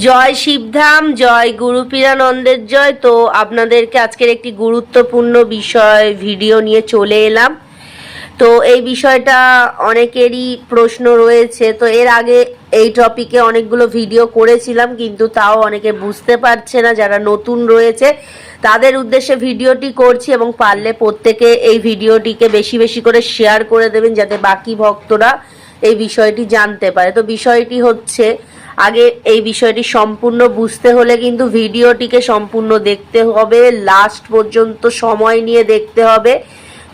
জয় শিবধাম, জয় গুরুপীরানন্দের জয়। তো আপনাদেরকে আজকের একটি গুরুত্বপূর্ণ বিষয় ভিডিও নিয়ে চলে এলাম। তো এই বিষয়টা অনেকেরই প্রশ্ন রয়েছে। তো এর আগে এই টপিকে অনেকগুলো ভিডিও করেছিলাম, কিন্তু তাও অনেকে বুঝতে পারছে না, যারা নতুন রয়েছে। তাদের উদ্দেশ্যে ভিডিওটি করছি এবং পারলে প্রত্যেকে এই ভিডিওটিকে বেশি বেশি করে শেয়ার করে দেবেন, যাতে বাকি ভক্তরা এই বিষয়টি জানতে পারে। তো বিষয়টি হচ্ছে আগে এই বিষয়টি সম্পূর্ণ বুঝতে হলে কিন্তু ভিডিওটিকে সম্পূর্ণ দেখতে হবে। লাস্ট পর্যন্ত সময় নিয়ে দেখতে হবে।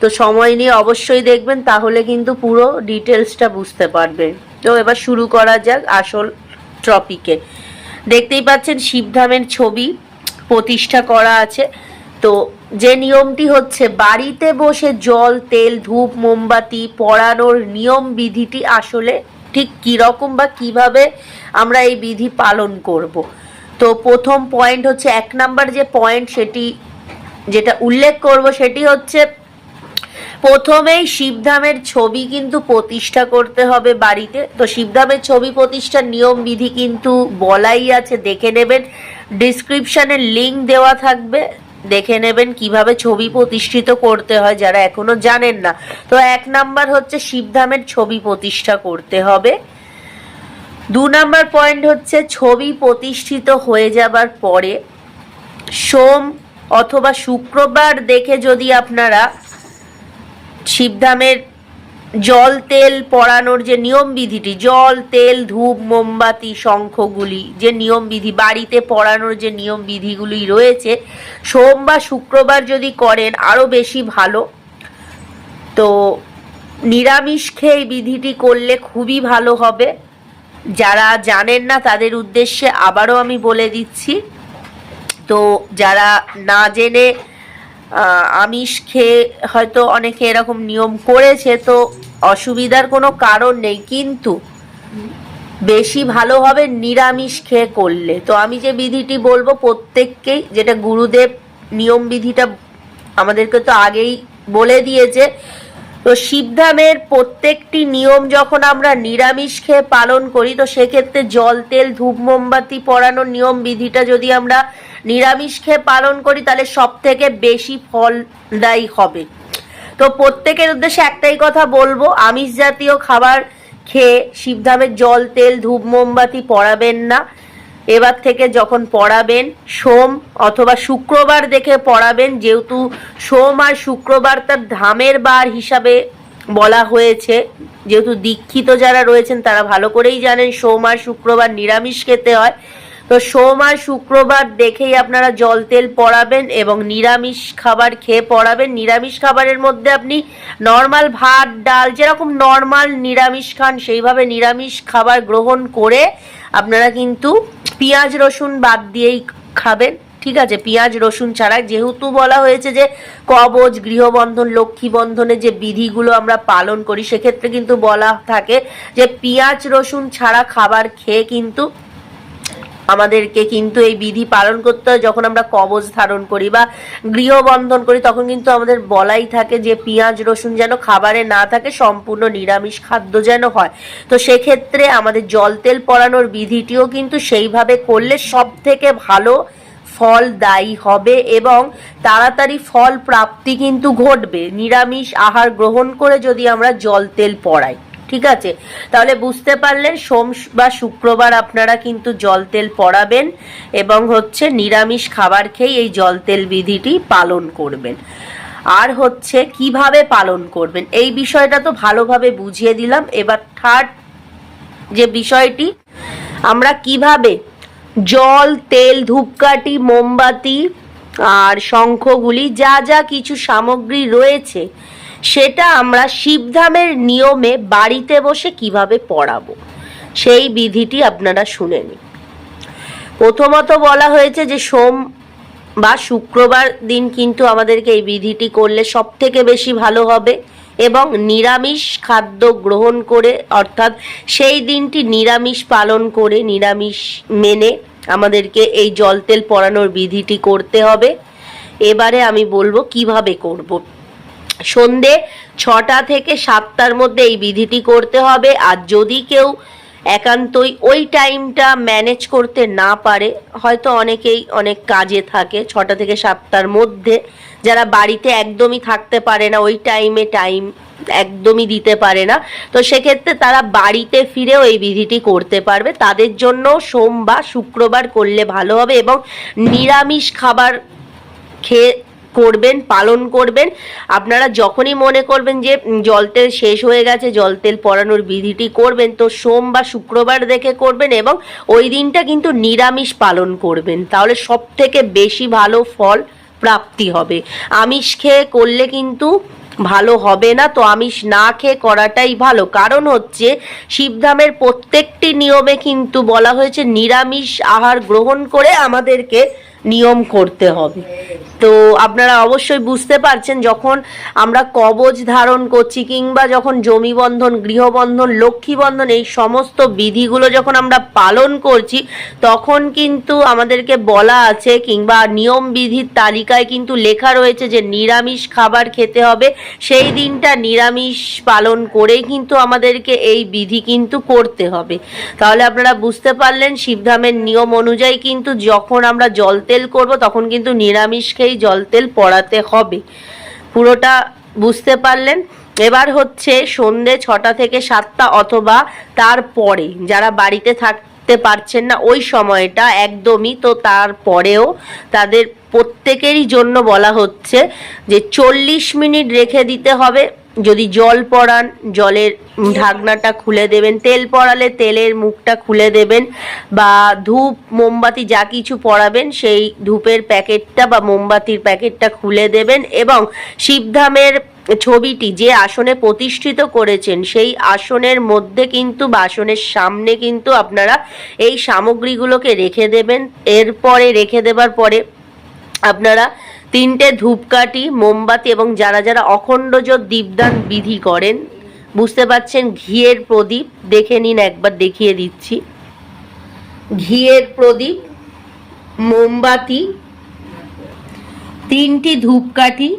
তো সময় নিয়ে অবশ্যই দেখবেন, তাহলে কিন্তু পুরো ডিটেলসটা বুঝতে পারবে। তো এবার শুরু করা যাক আসল টপিকে দেখতেই পাচ্ছেন শিবধামের ছবি প্রতিষ্ঠা করা আছে। তো যে নিয়মটি হচ্ছে, বাড়িতে বসে জল, তেল, ধূপ, মোমবাতি পড়ানোর নিয়ম বিধিটি আসলে ঠিক কীরকম বা কীভাবে আমরা এই বিধি পালন করব। তো প্রথম পয়েন্ট হচ্ছে, এক নাম্বার যে পয়েন্ট সেটি, যেটা উল্লেখ করব সেটি হচ্ছে, প্রথমেই শিবধামের ছবি কিন্তু প্রতিষ্ঠা করতে হবে বাড়িতে। তো শিবধামের ছবি প্রতিষ্ঠার নিয়ম বিধি কিন্তু বলাই আছে, দেখে নেবেন। ডিসক্রিপশানে লিংক দেওয়া থাকবে। দেখে নেবেন কীভাবে ছবি প্রতিষ্ঠিত করতে হয় যারা এখনও জানেন না। তো এক নাম্বার হচ্ছে শিবধামের ছবি প্রতিষ্ঠা করতে হবে। দু নাম্বার পয়েন্ট হচ্ছে ছবি প্রতিষ্ঠিত হয়ে যাবার পরে সোম অথবা শুক্রবার দেখে যদি আপনারা শিবধামের জল তেল পড়ানোর যে নিয়ম বিধিটি, জল, তেল, ধূপ, মোমবাতি, শঙ্খগুলি, যে নিয়ম বিধি, বাড়িতে পড়ানোর যে নিয়ম বিধিগুলি রয়েছে, সোম বা শুক্রবার যদি করেন আরও বেশি ভালো। তো নিরামিষ খেয়ে বিধিটি করলে খুবই ভালো হবে। যারা জানেন না, তাদের উদ্দেশ্যে আবারও আমি বলে দিচ্ছি। তো যারা না জেনে আমিষ খেয়ে হয়তো অনেকে এরকম নিয়ম করেছে, তো অসুবিধার কোনো কারণ নেই, কিন্তু বেশি ভালো হবে নিরামিষ খেয়ে করলে। তো আমি যে বিধিটি বলব, প্রত্যেককেই যেটা গুরুদেব নিয়ম বিধিটা আমাদেরকে তো আগেই বলে দিয়েছে, তো শিবধামের প্রত্যেকটি নিয়ম যখন আমরা নিরামিষ খেয়ে পালন করি, তো সেক্ষেত্রে জল, তেল, ধূপ, মোমবাতি পরানোর নিয়ম বিধিটা যদি আমরা নিরামিষ খেয়ে পালন করি, তাহলে সব থেকে বেশি ফলদায়ী হবে। তো প্রত্যেকের উদ্দেশ্যে একটাই কথা বলব, আমিষ জাতীয় খাবার খেয়ে শিবধামের জল, তেল, ধূপ, মোমবাতি পড়াবেন না। এবার থেকে যখন পড়াবেন, সোম অথবা শুক্রবার দেখে পড়াবেন, যেহেতু সোম আর শুক্রবার তার ধামের বার হিসাবে বলা হয়েছে। যেহেতু দীক্ষিত যারা রয়েছেন, তারা ভালো করেই জানেন, সোম আর শুক্রবার নিরামিষ খেতে হয়। তো সোম আর শুক্রবার দেখেই আপনারা জল তেল পড়াবেন এবং নিরামিষ খাবার খেয়ে পড়াবেন। নিরামিষ খাবারের মধ্যে আপনি নর্মাল ভাত, ডাল, যেরকম নর্মাল নিরামিষ খান, সেইভাবে নিরামিষ খাবার গ্রহণ করে আপনারা কিন্তু পেঁয়াজ, রসুন বাদ দিয়েই খাবেন। ঠিক আছে, পেঁয়াজ, রসুন ছাড়া যেহেতু বলা হয়েছে যে কবচ গৃহবন্ধন লক্ষ্মী বন্ধনের যে বিধিগুলো আমরা পালন করি, সেক্ষেত্রে কিন্তু বলা থাকে যে পেঁয়াজ, রসুন ছাড়া খাবার খেয়ে কিন্তু আমাদেরকে কিন্তু এই বিধি পালন করতে হয়। যখন আমরা কবজ ধারণ করি বা গৃহবন্ধন করি, তখন কিন্তু আমাদের বলাই থাকে যে পেঁয়াজ, রসুন যেন খাবারে না থাকে, সম্পূর্ণ নিরামিষ খাদ্য যেন হয়। তো সেক্ষেত্রে আমাদের জল তেল পরানোর বিধিটিও কিন্তু সেইভাবে করলে সব থেকে ভালো ফল দায়ী হবে এবং তাড়াতাড়ি ফল প্রাপ্তি কিন্তু ঘটবে। নিরামিষ আহার গ্রহণ করে যদি আমরা জল তেল পড়াই। ঠিক আছে? তাহলে বুঝতে পারলেন, সোম বা শুক্রবার আপনারা কিন্তু জল তেল পড়াবেন এবং হচ্ছে নিরামিষ খাবার খেয়ে এই জল তেল বিধিটি পালন করবেন। আর হচ্ছে কীভাবে পালন করবেন? এই বিষয়টা তো ভালোভাবে বুঝিয়ে দিলাম। এবার থার্ড যে বিষয়টি, আমরা কীভাবে জল, তেল, ধূপকাঠি, মোমবাতি আর শঙ্খগুলি যা যা কিছু সামগ্রী রয়েছে, সেটা আমরা শিবধামের নিয়মে বাড়িতে বসে কীভাবে পড়াবো? সেই বিধিটি আপনারা শুনে নিন। প্রথমত বলা হয়েছে যে সোম বা শুক্রবার দিন কিন্তু আমাদেরকে এই বিধিটি করলে সব থেকে বেশি ভালো হবে এবং নিরামিষ খাদ্য গ্রহণ করে, অর্থাৎ সেই দিনটি নিরামিষ পালন করে, নিরামিষ মেনে আমাদেরকে এই জল তেল পরানোর বিধিটি করতে হবে এবারে আমি বলব কীভাবে করব। সন্ধে ছটা থেকে সাতটার মধ্যে এই বিধিটি করতে হবে আর যদি কেউ একান্তই ওই টাইমটা ম্যানেজ করতে না পারে। হয়তো অনেকেই অনেক কাজে থাকে ছটা থেকে সাতটার মধ্যে। যারা বাড়িতে একদমই থাকতে পারে না, ওই টাইমে টাইম একদমই দিতে পারে না। তো সেক্ষেত্রে তারা বাড়িতে ফিরেও এই বিধিটি করতে পারবে। তাদের জন্য সোম বা শুক্রবার করলে ভালো হবে এবং নিরামিষ খাবার খেয়ে করবেন, পালন করবেন। আপনারা যখনই মনে করবেন যে জল তেল শেষ হয়ে গেছে, জল তেল পরানোর বিধিটি করবেন, তো সোম বা শুক্রবার দেখে করবেন এবং ওই দিনটা কিন্তু নিরামিষ পালন করবেন। তাহলে সব থেকে বেশি ভালো ফল প্রাপ্তি হবে। আমিষ খেয়ে করলে কিন্তু ভালো হবে না, তো আমিষ না খেয়ে করাটাই ভালো। কারণ হচ্ছে শিবধামের প্রত্যেকটি নিয়মে কিন্তু বলা হয়েছে, নিরামিষ আহার গ্রহণ করে আমাদেরকে নিয়ম করতে হবে। তো আপনারা অবশ্যই বুঝতে পারছেন, যখন আমরা কবজ ধারণ করছি কিংবা যখন জমি বন্ধন গৃহবন্ধন লক্ষ্মী বন্ধন, এই সমস্ত বিধিগুলো যখন আমরা পালন করছি, তখন কিন্তু আমাদেরকে বলা আছে কিংবা নিয়ম বিধির তালিকায় কিন্তু লেখা রয়েছে যে নিরামিষ খাবার খেতে হবে। সেই দিনটা নিরামিষ পালন করেই কিন্তু আমাদেরকে এই বিধি কিন্তু করতে হবে। তাহলে আপনারা বুঝতে পারলেন, শিবধামের নিয়ম অনুযায়ী কিন্তু যখন আমরা জল তেল করব, তখন কিন্তু নিরামিষ খেয়েই জল তেল পড়াতে হবে। পুরোটা বুঝতে পারলেন? এবার হচ্ছে সন্ধে ছটা থেকে সাতটা অথবা তারপরে, যারা বাড়িতে থাকতে পারছেন না, ওই সময়টা একদমই তো তারপরেও তাদের প্রত্যেকেরই জন্য বলা হচ্ছে যে চল্লিশ মিনিট রেখে দিতে হবে। যদি জল পড়ান, জলের ঢাকনাটা খুলে দেবেন, তেল পড়ালে তেলের মুখটা খুলে দেবেন, বা ধূপ, মোমবাতি যা কিছু পড়াবেন, সেই ধূপের প্যাকেটটা বা মোমবাতির প্যাকেটটা খুলে দেবেন এবং শিবধামের ছবিটি যে আসনে প্রতিষ্ঠিত করেছেন, সেই আসনের মধ্যে কিন্তু বা আসনের সামনে কিন্তু আপনারা এই সামগ্রীগুলোকে রেখে দেবেন। এরপরে রেখে দেবার পরে আপনারা তিনটে ধূপকাঠি, মোমবাতি এবং যারা যারা অখণ্ড জ্যোত দীপদান বিধি করেন, বুঝতে পাচ্ছেন ঘিয়ের প্রদীপ, দেখে নিন একবার দেখিয়ে দিচ্ছি। ঘিয়ের প্রদীপ, মোমবাতি, তিনটি ধূপকাঠি,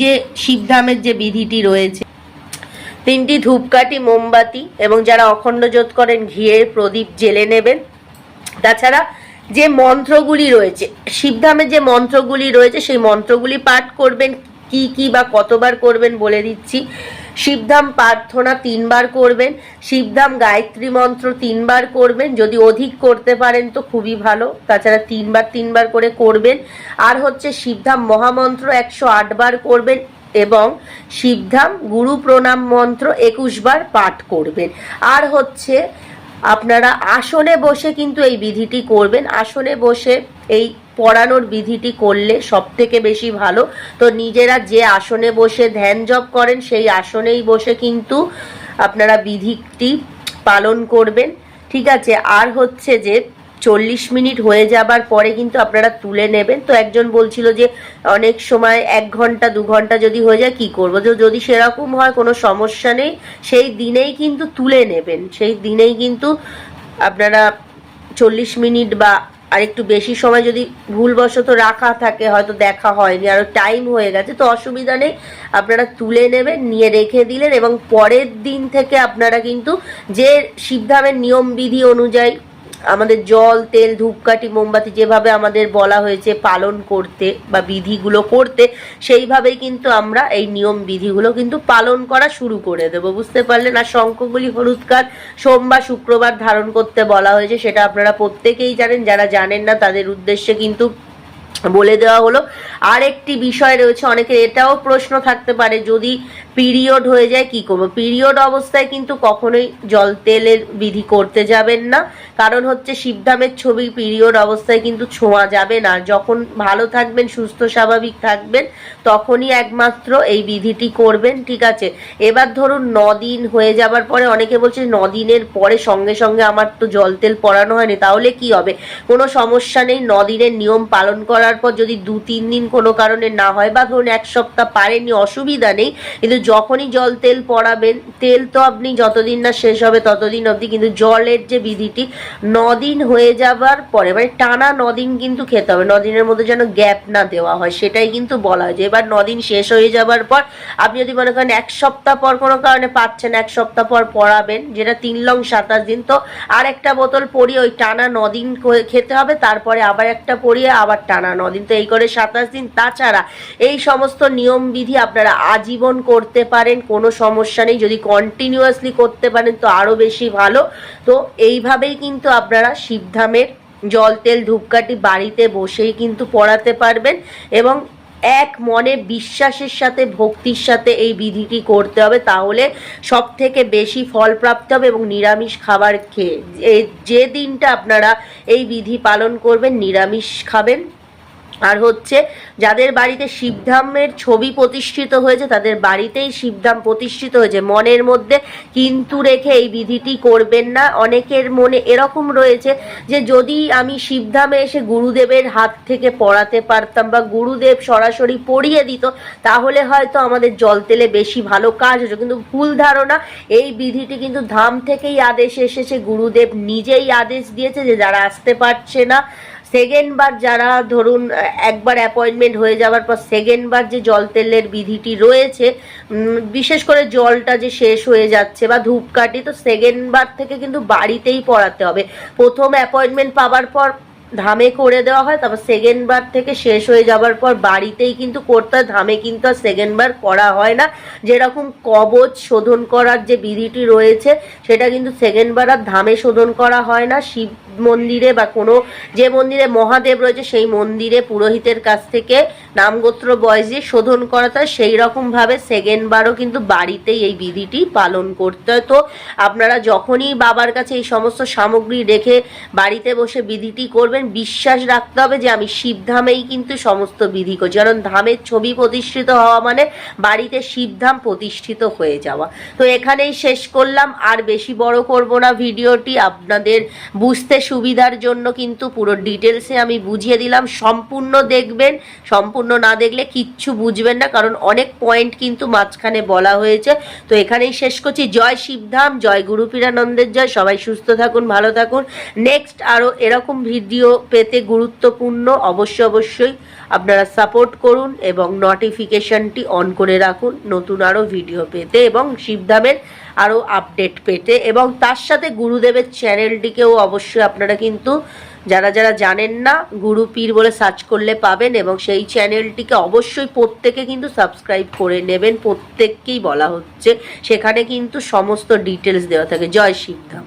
যে শিবধামের যে বিধিটি রয়েছে। তিনটি ধূপকাঠি, মোমবাতি এবং যারা অখণ্ড জ্যোত করেন, ঘিয়ের প্রদীপ জেলে নেবেন। তাছাড়া যে মন্ত্রগুলি রয়েছে শিবধামের যে মন্ত্রগুলি রয়েছে, সেই মন্ত্রগুলি পাঠ করবেন, কি কি বা কতবার করবেন বলে দিচ্ছি। শিবধাম প্রার্থনা তিনবার করবেন, শিবধাম গায়ত্রী মন্ত্র তিনবার করবেন, যদি অধিক করতে পারেন তো খুবই ভালো, তাছাড়া তিনবার তিনবার করে করবেন। আর হচ্ছে শিবধাম মহামন্ত্র একশো আটবার করবেন এবং শিবধাম গুরু প্রণাম মন্ত্র একুশ বার পাঠ করবেন। আর হচ্ছে আপনারা আসনে বসে কিন্তু এই বিধিটি করবেন। আসনে বসে এই পড়ানোর বিধিটি করলে সব থেকে বেশি ভালো। তো নিজেরা যে আসনে বসে ধ্যান জপ করেন, সেই আসনেই বসে কিন্তু আপনারা বিধিটি পালন করবেন। ঠিক আছে, আর হচ্ছে যে চল্লিশ মিনিট হয়ে যাবার পরে কিন্তু আপনারা তুলে নেবেন। তো একজন বলছিল যে, অনেক সময় এক ঘণ্টা, দু ঘণ্টা যদি হয়ে যায়, কি করব? তো যদি সেরকম হয়, কোনো সমস্যা নেই। সেই দিনেই কিন্তু তুলে নেবেন। সেই দিনেই কিন্তু আপনারা চল্লিশ মিনিট বা আর একটু বেশি সময় যদি ভুলবশত রাখা থাকে, হয়তো দেখা হয়নি, আরও টাইম হয়ে গেছে, তো অসুবিধা নেই। আপনারা তুলে নেবেন, নিয়ে রেখে দিলেন এবং পরের দিন থেকে আপনারা কিন্তু যে শিবধামের নিয়ম বিধি অনুযায়ী আমাদের জল, তেল, ধূপকাঠি, মোমবাতি যেভাবে আমাদের বলা হয়েছে পালন করতে বা বিধিগুলো করতে, সেইভাবেই কিন্তু আমরা এই নিয়ম বিধিগুলো কিন্তু পালন করা শুরু করে দেবো। বুঝতে পারলেন? আর শঙ্খগুলি হলুদ কাঠ সোমবার, শুক্রবার ধারণ করতে বলা হয়েছে, সেটা আপনারা প্রত্যেকেই জানেন। যারা জানেন না, তাদের উদ্দেশ্যে কিন্তু বলে দেওয়া হলো। আর একটি বিষয় রয়েছে, অনেকের এটাও প্রশ্ন থাকতে পারে, যদি পিরিয়ড হয়ে যায়, কি করব? পিরিয়ড অবস্থায় কিন্তু কখনোই জল তেলের বিধি করতে যাবেন না। কারণ হচ্ছে শিবধামের ছবি পিরিয়ড অবস্থায় কিন্তু ছোঁয়া যাবে না। যখন ভালো থাকবেন, সুস্থ, স্বাভাবিক থাকবেন, তখনই একমাত্র এই বিধিটি করবেন, ঠিক আছে? এবার ধরুন দিন হয়ে যাবার পরে অনেকে বলছে দিনের পরে সঙ্গে সঙ্গে আমার তো জল তেল পড়ানো হয়নি, তাহলে কি হবে? কোনো সমস্যা নেই দিনের নিয়ম পালন করার পর যদি দু তিন দিন কোনো কারণে না হয় বা ধরুন এক সপ্তাহ পারেনি, অসুবিধা নেই, কিন্তু যখনই জল তেল পড়াবেন, তেল তো আপনি যতদিন না শেষ হবে ততদিন অবধি কিন্তু জলের যে বিধিটি, নদিন হয়ে যাবার পরে মানে টানা নদিন কিন্তু খেতে হবে। নদিনের মধ্যে যেন গ্যাপ না দেওয়া হয়, সেটাই কিন্তু বলা হয় যে এবার নদিন শেষ হয়ে যাবার পর আপনি যদি মনে করেন এক সপ্তাহ পর কোনো কারণে পাচ্ছেন, এক সপ্তাহ পর পড়াবেন, যেটা তিন লং সাতাশ দিন, তো আর একটা বোতল পরিয়ে ওই টানা নদিন খেতে হবে, তারপরে আবার একটা পরিয়ে আবার টানা নদিন। তো এই করে সাতাশ দিন। তাছাড়া এই সমস্ত নিয়ম বিধি আপনারা আজীবন করতে পারেন, কোনো সমস্যা নেই। যদি কন্টিনিউয়াসলি করতে পারেন তো আরও বেশি ভালো। তো এইভাবেই কিন্তু আপনারা শিবধামের জল, তেল, ধূপকাঠি বাড়িতে বসেই কিন্তু পড়াতে পারবেন এবং এক মনে বিশ্বাসের সাথে, ভক্তির সাথে এই বিধিটি করতে হবে। তাহলে সব থেকে বেশি ফল প্রাপ্ত হবে এবং নিরামিষ খাবার খেয়ে যে দিনটা আপনারা এই বিধি পালন করবেন, নিরামিষ খাবেন। আর হচ্ছে যাদের বাড়িতে শিবধামের ছবি প্রতিষ্ঠিত হয়েছে, তাদের বাড়িতেই শিবধাম প্রতিষ্ঠিত হয়েছে। মনের মধ্যে কিন্তু রেখে এই বিধিটি করবেন না। অনেকের মনে এরকম রয়েছে যে, যদি আমি শিবধামে এসে গুরুদেবের হাত থেকে পড়াতে পারতাম বা গুরুদেব সরাসরি পড়িয়ে দিত, তাহলে হয়তো আমাদের জল তেলে বেশি ভালো কাজ হতো। কিন্তু ভুল ধারণা, এই বিধিটি কিন্তু ধাম থেকেই আদেশ এসেছে। গুরুদেব নিজেই আদেশ দিয়েছে যে, যারা আসতে পারছে না সেকেন্ড বার যারা ধরুন, একবার অ্যাপয়েন্টমেন্ট হয়ে যাওয়ার পর সেকেন্ডবার যে জল তেলের বিধিটি রয়েছে বিশেষ করে জলটা যে শেষ হয়ে যাচ্ছে বা ধূপকাঠি, তো সেকেন্ডবার থেকে কিন্তু বাড়িতেই পড়াতে হবে। প্রথম অ্যাপয়েন্টমেন্ট পাওয়ার পর ধামে করে দেওয়া হয়, তারপর সেকেন্ড বার থেকে শেষ হয়ে যাবার পর বাড়িতেই কিন্তু করতে হয়, ধামে কিন্তু আর সেকেন্ড বার করা হয় না। যেরকম কবচ শোধন করার যে বিধিটি রয়েছে, সেটা কিন্তু সেকেন্ড বার আর ধামে শোধন করা হয় না। শিব মন্দিরে বা কোনো যে মন্দিরে মহাদেব রয়েছে, সেই মন্দিরে পুরোহিতের কাছ থেকে নামগোত্র বয়স দিয়ে শোধন করাতে হয় সেই রকমভাবে সেকেন্ড বারও কিন্তু বাড়িতেই এই বিধিটি পালন করতে হয়। তো আপনারা যখনই বাবার কাছে এই সমস্ত সামগ্রী রেখে বাড়িতে বসে বিধিটি করবেন, বিশ্বাস রাখতে হবে যে আমি শিবধামেই কিন্তু সমস্ত বিধি করছি। কারণ ধামের ছবি প্রতিষ্ঠিত হওয়া মানে বাড়িতে শিবধাম প্রতিষ্ঠিত হয়ে যাওয়া। তো এখানেই শেষ করলাম। আর বেশি বড় করব না ভিডিওটি, আপনাদের বুঝতে সুবিধার জন্য কিন্তু পুরো ডিটেলসে আমি বুঝিয়ে দিলাম। সম্পূর্ণ দেখবেন সম্পূর্ণ না দেখলে কিচ্ছু বুঝবেন না, কারণ অনেক পয়েন্ট কিন্তু মাঝখানে বলা হয়েছে। তো এখানেই শেষ করছি। জয় শিবধাম, জয় গুরু পীরানন্দের জয়। সবাই সুস্থ থাকুন, ভালো থাকুন। নেক্সট আরও এরকম ভিডিও পেতে গুরুত্বপূর্ণ, অবশ্যই অবশ্যই আপনারা সাপোর্ট করুন এবং নোটিফিকেশনটি অন করে রাখুন। নতুন আরও ভিডিও পেতে এবং শিবধামের আরও আপডেট পেতে। এবং তার সাথে গুরুদেবের চ্যানেলটিকেও অবশ্যই আপনারা কিন্তু যারা যারা জানেন না, গুরু পীর বলে সার্চ করলে পাবেন এবং সেই চ্যানেলটিকে অবশ্যই প্রত্যেকে কিন্তু সাবস্ক্রাইব করে নেবেন। প্রত্যেককেই বলা হচ্ছে। সেখানে কিন্তু সমস্ত ডিটেলস দেওয়া থাকে। জয় শিবধাম।